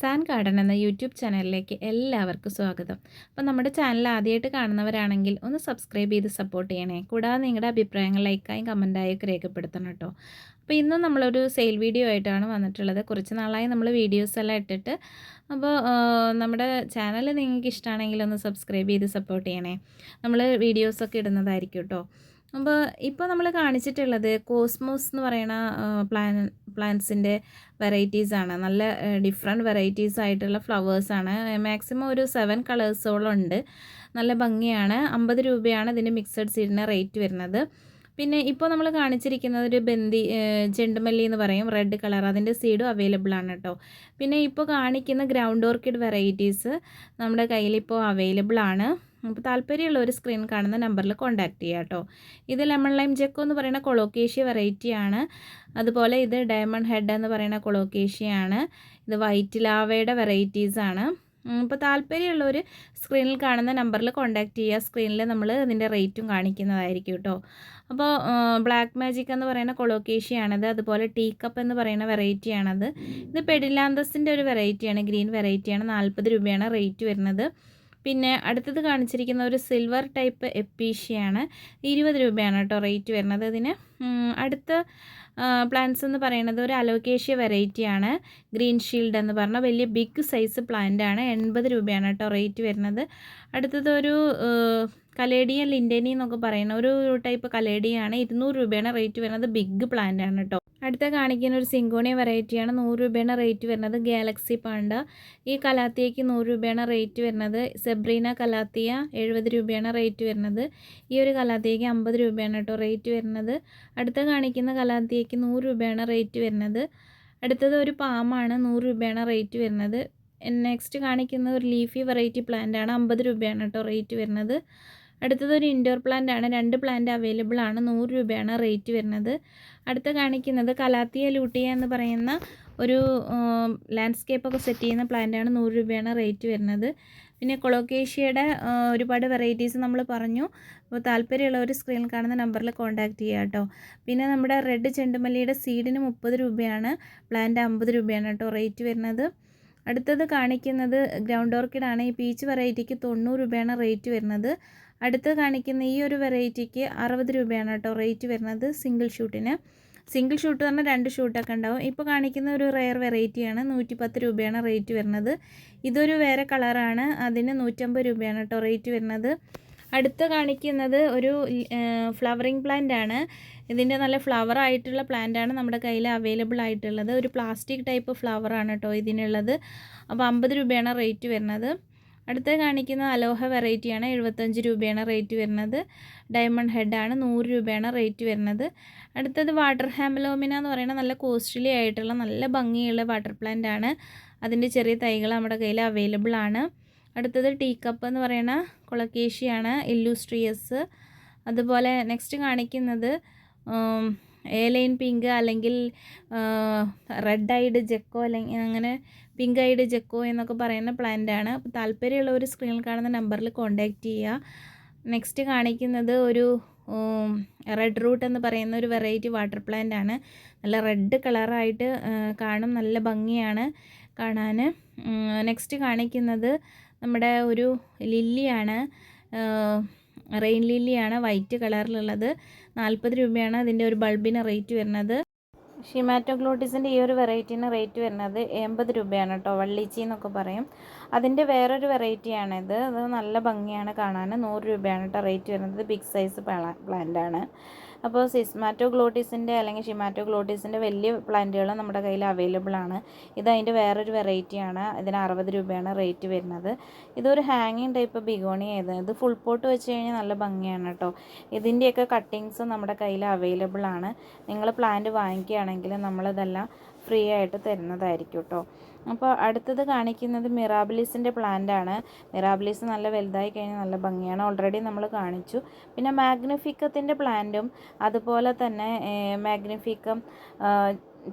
San garden എന്ന YouTube ചാനലിലേക്ക് എല്ലാവർക്കും സ്വാഗതം. അപ്പോൾ നമ്മുടെ ചാനൽ ആദ്യമായിട്ട് കാണുന്നവരാണെങ്കിൽ ഒന്ന് സബ്സ്ക്രൈബ് ചെയ്ത് സപ്പോർട്ട് ചെയ്യണേ. കൂടാതെ നിങ്ങളുടെ അഭിപ്രായങ്ങൾ ലൈക്കായും കമന്റായൊക്കെ രേഖപ്പെടുത്തണം കേട്ടോ. അപ്പോൾ ഇന്നും നമ്മളൊരു സെയിൽ വീഡിയോ ആയിട്ടാണ് വന്നിട്ടുള്ളത്. കുറച്ച് നാളായി നമ്മൾ വീഡിയോസ് എല്ലാം ഇട്ടിട്ട്. അപ്പോൾ നമ്മുടെ ചാനൽ നിങ്ങൾക്ക് ഇഷ്ടമാണെങ്കിൽ ഒന്ന് സബ്സ്ക്രൈബ് ചെയ്ത് സപ്പോർട്ട് ചെയ്യണേ. നമ്മൾ വീഡിയോസൊക്കെ ഇടുന്നതായിരിക്കും കേട്ടോ. അപ്പോൾ ഇപ്പോൾ നമ്മൾ കാണിച്ചിട്ടുള്ളത് കോസ്മോസ് എന്ന് പറയുന്ന പ്ലാൻ പ്ലാന്റ്സിന്റെ വെറൈറ്റീസാണ് നല്ല ഡിഫറെന്റ് വെറൈറ്റീസ് ആയിട്ടുള്ള ഫ്ലവേഴ്സാണ് മാക്സിമം ഒരു സെവൻ കളേഴ്സോളം ഉണ്ട്. നല്ല ഭംഗിയാണ്. അമ്പത് രൂപയാണ് ഇതിന്റെ മിക്സഡ് സീഡിന് റേറ്റ് വരുന്നത്. പിന്നെ ഇപ്പോൾ നമ്മൾ കാണിച്ചിരിക്കുന്നത് ഒരു ബന്ദി ചെണ്ടുമല്ലി എന്ന് പറയും. Red colour. അതിന്റെ സീഡും അവൈലബിൾ ആണ് കേട്ടോ പിന്നെ ഇപ്പോൾ കാണിക്കുന്ന ഗ്രൗണ്ട് ഓർക്കിഡ് വെറൈറ്റീസ് നമ്മുടെ കയ്യിൽ കയ്യിലിപ്പോൾ അവൈലബിൾ ആണ്. അപ്പോൾ താല്പര്യമുള്ള ഒരു സ്ക്രീൻ കാണുന്ന നമ്പറിൽ കോൺടാക്റ്റ് ചെയ്യുക കേട്ടോ. ഇത് ലെമൺ ലൈം ജെക്കോ എന്ന് പറയുന്ന കൊളോക്കേഷ്യ വെറൈറ്റിയാണ് അതുപോലെ ഇത് ഡയമണ്ട് ഹെഡ് എന്ന് പറയുന്ന കൊളോക്കേഷ്യയാണ് ഇത് വൈറ്റ് ലാവയുടെ വെറൈറ്റീസാണ് ഇപ്പോൾ താല്പര്യമുള്ളവർ സ്ക്രീനിൽ കാണുന്ന നമ്പറിൽ കോൺടാക്റ്റ് ചെയ്യുക. സ്ക്രീനിൽ നമ്മൾ ഇതിന്റെ റേറ്റും കാണിക്കുന്നതായിരിക്കും കേട്ടോ. അപ്പോൾ ബ്ലാക്ക് മാജിക് എന്ന് പറയുന്ന കൊളോക്കേഷ്യയാണത് അതുപോലെ ടീ കപ്പ് എന്ന് പറയുന്ന വെറൈറ്റിയാണത് ഇത് പെഡിലാന്തസിന്റെ ഒരു വെറൈറ്റിയാണ് ഗ്രീൻ വെറൈറ്റിയാണ് നാൽപ്പത് രൂപയാണ് റേറ്റ് വരുന്നത്. പിന്നെ അടുത്തത് കാണിച്ചിരിക്കുന്ന ഒരു സിൽവർ ടൈപ്പ് എപ്പീഷ്യയാണ് ഇരുപത് രൂപയാണ് കേട്ടോ റേറ്റ് വരുന്നത്. ഇതിന് അടുത്ത പ്ലാന്റ്സ് എന്ന് പറയുന്നത് ഒരു അലോക്കേഷ്യ വെറൈറ്റിയാണ് ഗ്രീൻ ഷീൽഡ് എന്ന് പറഞ്ഞാൽ വലിയ ബിഗ് സൈസ് പ്ലാന്റ് ആണ്. എൺപത് രൂപയാണ് കേട്ടോ റേറ്റ് വരുന്നത്. അടുത്തത് ഒരു കലേഡിയ ലിൻഡനി എന്നൊക്കെ പറയുന്ന ഒരു ടൈപ്പ് കലേഡിയാണ് ഇരുന്നൂറ് രൂപയാണ് റേറ്റ് വരുന്നത്. ബിഗ് പ്ലാന്റ് ആണ് കേട്ടോ. അടുത്ത കാണിക്കുന്ന ഒരു സിങ്കോണിയ വെറൈറ്റിയാണ് നൂറ് രൂപയാണ് റേറ്റ് വരുന്നത്. Galaxy panda. ഈ കലാത്തിയയ്ക്ക് നൂറ് രൂപയാണ് റേറ്റ് വരുന്നത്. സെബ്രീന കലാത്തിയ എഴുപത് രൂപയാണ് റേറ്റ് വരുന്നത്. ഈ ഒരു കലാത്തിയയ്ക്ക് അമ്പത് രൂപയാണ് കേട്ടോ റേറ്റ് വരുന്നത്. അടുത്ത കാണിക്കുന്ന കലാത്തിയയ്ക്ക് നൂറ് രൂപയാണ് റേറ്റ് വരുന്നത്. അടുത്തത് ഒരു പാമാണ് നൂറ് രൂപയാണ് റേറ്റ് വരുന്നത്. നെക്സ്റ്റ് കാണിക്കുന്ന ഒരു ലീഫി വെറൈറ്റി പ്ലാന്റ് ആണ് അമ്പത് രൂപയാണ് കേട്ടോ റേറ്റ് വരുന്നത്. അടുത്തത് ഒരു ഇൻഡോർ പ്ലാന്റ് ആണ്. രണ്ട് പ്ലാന്റ് അവൈലബിൾ ആണ്. നൂറ് രൂപയാണ് റേറ്റ് വരുന്നത്. അടുത്ത കാണിക്കുന്നത് കലാത്തിയ ലൂട്ടിയ എന്ന് പറയുന്ന ഒരു ലാൻഡ്സ്കേപ്പൊക്കെ സെറ്റ് ചെയ്യുന്ന പ്ലാന്റാണ് നൂറ് രൂപയാണ് റേറ്റ് വരുന്നത്. പിന്നെ കൊളോക്കേഷ്യയുടെ ഒരുപാട് വെറൈറ്റീസ് നമ്മൾ പറഞ്ഞു. അപ്പോൾ താല്പര്യമുള്ളവർ സ്ക്രീനിൽ കാണുന്ന നമ്പറിൽ കോൺടാക്റ്റ് ചെയ്യുക കേട്ടോ. പിന്നെ നമ്മുടെ റെഡ് ചെണ്ടുമല്ലിയുടെ സീഡിന് മുപ്പത് രൂപയാണ്. പ്ലാന്റ് അമ്പത് രൂപയാണ് കേട്ടോ റേറ്റ് വരുന്നത്. അടുത്തത് കാണിക്കുന്നത് ഗ്രൗണ്ട് ഓർക്കിഡാണ് ഈ പീച്ച് വെറൈറ്റിക്ക് തൊണ്ണൂറ് രൂപയാണ് റേറ്റ് വരുന്നത്. അടുത്ത് കാണിക്കുന്ന ഈ ഒരു വെറൈറ്റിക്ക് അറുപത് രൂപയാണ് കേട്ടോ റേറ്റ് വരുന്നത് സിംഗിൾ ഷൂട്ടിന്. സിംഗിൾ ഷൂട്ട് പറഞ്ഞാൽ രണ്ട് ഷൂട്ടൊക്കെ ഉണ്ടാവും. ഇപ്പോൾ കാണിക്കുന്ന ഒരു റെയർ വെറൈറ്റിയാണ് നൂറ്റി പത്ത് രൂപയാണ് റേറ്റ് വരുന്നത്. ഇതൊരു വേറെ കളറാണ്. അതിന് നൂറ്റമ്പത് രൂപയാണ് കേട്ടോ റേറ്റ് വരുന്നത്. അടുത്ത് കാണിക്കുന്നത് ഒരു ഫ്ലവറിങ് പ്ലാന്റ് ആണ്. ഇതിന്റെ നല്ല ഫ്ലവർ ആയിട്ടുള്ള പ്ലാന്റ് ആണ് നമ്മുടെ കയ്യിൽ അവൈലബിൾ ആയിട്ടുള്ളത്. ഒരു പ്ലാസ്റ്റിക് ടൈപ്പ് ഫ്ലവർ ആണ് കേട്ടോ ഇതിനുള്ളത്. അപ്പോൾ അമ്പത് രൂപയാണ് റേറ്റ് വരുന്നത്. അടുത്ത കാണിക്കുന്ന അലോഹ വെറൈറ്റിയാണ്. എഴുപത്തഞ്ച് രൂപയാണ് റേറ്റ് വരുന്നത്. ഡയമണ്ട് ഹെഡാണ്. നൂറ് രൂപയാണ് റേറ്റ് വരുന്നത്. അടുത്തത് വാട്ടർ ഹാമലോമിന എന്ന് പറയുന്ന നല്ല കോസ്റ്റ്ലി ആയിട്ടുള്ള നല്ല ഭംഗിയുള്ള വാട്ടർ പ്ലാന്റ് ആണ്. അതിന്റെ ചെറിയ തൈകൾ നമ്മുടെ കയ്യിൽ അവൈലബിൾ ആണ്. അടുത്തത് ടീ കപ്പ് എന്ന് പറയുന്ന കൊളക്കേഷിയാണ് ഇല്ലൂസ്ട്രിയസ്. അതുപോലെ നെക്സ്റ്റ് കാണിക്കുന്നത് ഏലൈൻ പിങ്ക് അല്ലെങ്കിൽ റെഡ് ഐഡ് ജെക്കോ അല്ലെങ്കിൽ അങ്ങനെ പിങ്ക് ഐഡ് ജെക്കോ എന്നൊക്കെ പറയുന്ന പ്ലാന്റ് ആണ്. അപ്പോൾ ഒരു സ്ക്രീനിൽ കാണുന്ന നമ്പറിൽ കോൺടാക്റ്റ് ചെയ്യുക. നെക്സ്റ്റ് കാണിക്കുന്നത് ഒരു റെഡ് റൂട്ട് എന്ന് പറയുന്ന ഒരു വെറൈറ്റി വാട്ടർ പ്ലാന്റ് ആണ്. നല്ല റെഡ് കളറായിട്ട് കാണും. നല്ല ഭംഗിയാണ് കാണാൻ നെക്സ്റ്റ് കാണിക്കുന്നത് നമ്മുടെ ഒരു ലില്ലിയാണ് റെയിൻ ലില്ലിയാണ് വൈറ്റ് കളറിലുള്ളത്. നാൽപ്പത് രൂപയാണ് അതിന്റെ ഒരു ബൾബിന് റേറ്റ് വരുന്നത്. ഷിമാറ്റോഗ്ലോട്ടിസിന്റെ ഈ ഒരു വെറൈറ്റീന് റേറ്റ് വരുന്നത് എൺപത് രൂപയാണ് കേട്ടോ വള്ളിച്ചി എന്നൊക്കെ പറയും. അതിന്റെ വേറൊരു വെറൈറ്റിയാണിത്. അത് നല്ല ഭംഗിയാണ് കാണാൻ. നൂറ് രൂപയാണ് കേട്ടോ റേറ്റ് വരുന്നത്. ബിഗ് സൈസ് പ്ലാന്റ് ആണ് അപ്പോൾ സിസ്മാറ്റോഗ്ലോട്ടിസിന്റെ അല്ലെങ്കിൽ ഷിമാറ്റോഗ്ലോട്ടിസിന്റെ വലിയ പ്ലാന്റുകൾ നമ്മുടെ കയ്യിൽ അവൈലബിൾ ആണ്. ഇത് അതിന്റെ വേറൊരു വെറൈറ്റിയാണ്. ഇതിന് അറുപത് രൂപയാണ് റേറ്റ് വരുന്നത്. ഇതൊരു ഹാങ്ങിങ് ടൈപ്പ് ബിഗോണി ആയത് ഇത് ഫുൾ പോട്ട് വെച്ച് കഴിഞ്ഞാൽ നല്ല ഭംഗിയാണ് കേട്ടോ. ഇതിന്റെയൊക്കെ കട്ടിങ്സ് നമ്മുടെ കയ്യിൽ അവൈലബിൾ ആണ്. നിങ്ങൾ പ്ലാന്റ് വാങ്ങിക്കുകയാണെങ്കിൽ നമ്മളിതെല്ലാം ഫ്രീ ആയിട്ട് തരുന്നതായിരിക്കും കേട്ടോ. അപ്പോൾ അടുത്തത് കാണിക്കുന്നത് മിറാബിലിസിന്റെ പ്ലാന്റ് ആണ് മിറാബിലിസ് നല്ല വലുതായി കഴിഞ്ഞാൽ നല്ല ഭംഗിയാണ്. ഓൾറെഡി നമ്മൾ കാണിച്ചു. പിന്നെ മാഗ്നിഫിക്കത്തിന്റെ പ്ലാന്റും അതുപോലെ തന്നെ മാഗ്നിഫിക്കം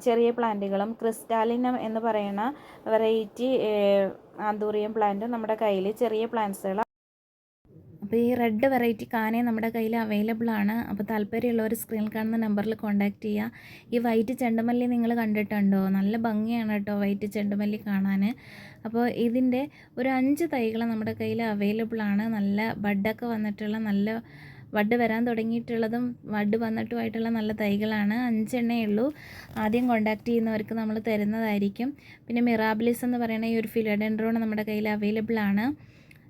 ചെറിയ പ്ലാന്റുകളും ക്രിസ്റ്റാലിനം എന്ന് പറയുന്ന വെറൈറ്റി ആന്തൂറിയം പ്ലാന്റും നമ്മുടെ കയ്യിൽ ചെറിയ പ്ലാന്റ്സുകൾ അപ്പോൾ ഈ റെഡ് വെറൈറ്റി കാനേ നമ്മുടെ കയ്യിൽ അവൈലബിൾ ആണ്. അപ്പോൾ താല്പര്യമുള്ളവർ സ്ക്രീനിൽ കാണുന്ന നമ്പറിൽ കോൺടാക്റ്റ് ചെയ്യുക. ഈ വൈറ്റ് ചെണ്ടുമല്ലി നിങ്ങൾ കണ്ടിട്ടുണ്ടോ? നല്ല ഭംഗിയാണ് കേട്ടോ വൈറ്റ് ചെണ്ടുമല്ലി കാണാൻ. അപ്പോൾ ഇതിന്റെ ഒരു അഞ്ച് തൈകൾ നമ്മുടെ കയ്യിൽ അവൈലബിൾ ആണ്. നല്ല ബഡൊക്കെ വന്നിട്ടുള്ള നല്ല വഡ് വരാൻ തുടങ്ങിയിട്ടുള്ളതും വഡ് വന്നിട്ടുമായിട്ടുള്ള നല്ല തൈകളാണ്. അഞ്ചെണ്ണേ ഉള്ളൂ. ആദ്യം കോണ്ടാക്ട് ചെയ്യുന്നവർക്ക് നമ്മൾ തരുന്നതായിരിക്കും. പിന്നെ മിറാബിലിസ് എന്ന് പറയുന്ന ഈ ഒരു ഫിലോഡെൻഡ്രോൺ നമ്മുടെ കയ്യിൽ അവൈലബിൾ ആണ്.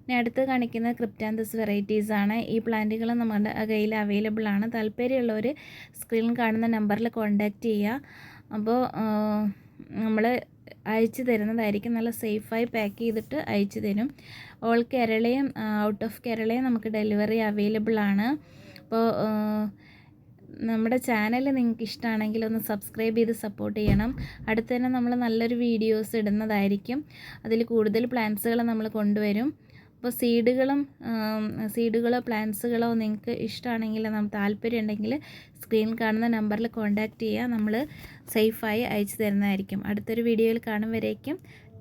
ഇനി അടുത്ത് കാണിക്കുന്ന ക്രിപ്റ്റാന്തസ് വെറൈറ്റീസ് ആണ്. ഈ പ്ലാന്റുകൾ നമ്മുടെ കയ്യിൽ അവൈലബിൾ ആണ്. താല്പര്യമുള്ളവർ സ്ക്രീനിൽ കാണുന്ന നമ്പറിൽ കോൺടാക്റ്റ് ചെയ്യുക അപ്പോൾ നമ്മൾ അയച്ചു തരുന്നതായിരിക്കും. നല്ല സേഫായി പാക്ക് ചെയ്തിട്ട് അയച്ചു തരും. ഓൾ കേരളയും ഔട്ട് ഓഫ് കേരളയും നമുക്ക് ഡെലിവറി അവൈലബിൾ ആണ്. അപ്പോൾ നമ്മുടെ ചാനൽ നിങ്ങൾക്ക് ഇഷ്ടമാണെങ്കിൽ ഒന്ന് സബ്സ്ക്രൈബ് ചെയ്ത് സപ്പോർട്ട് ചെയ്യണം. അടുത്ത് തന്നെ നമ്മൾ നല്ലൊരു വീഡിയോസ് ഇടുന്നതായിരിക്കും. അതിൽ കൂടുതൽ പ്ലാൻസുകൾ നമ്മൾ കൊണ്ടുവരും. അപ്പോൾ സീഡുകളും സീഡുകളോ പ്ലാന്റ്സുകളോ നിങ്ങൾക്ക് ഇഷ്ടമാണെങ്കിൽ നമുക്ക് താല്പര്യം ഉണ്ടെങ്കിൽ സ്ക്രീനിൽ കാണുന്ന നമ്പറിൽ കോൺടാക്റ്റ് ചെയ്യുക നമ്മൾ സേഫായി അയച്ചു തരുന്നതായിരിക്കും. അടുത്തൊരു വീഡിയോയിൽ കാണും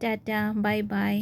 ടാറ്റ ബൈ ബൈ.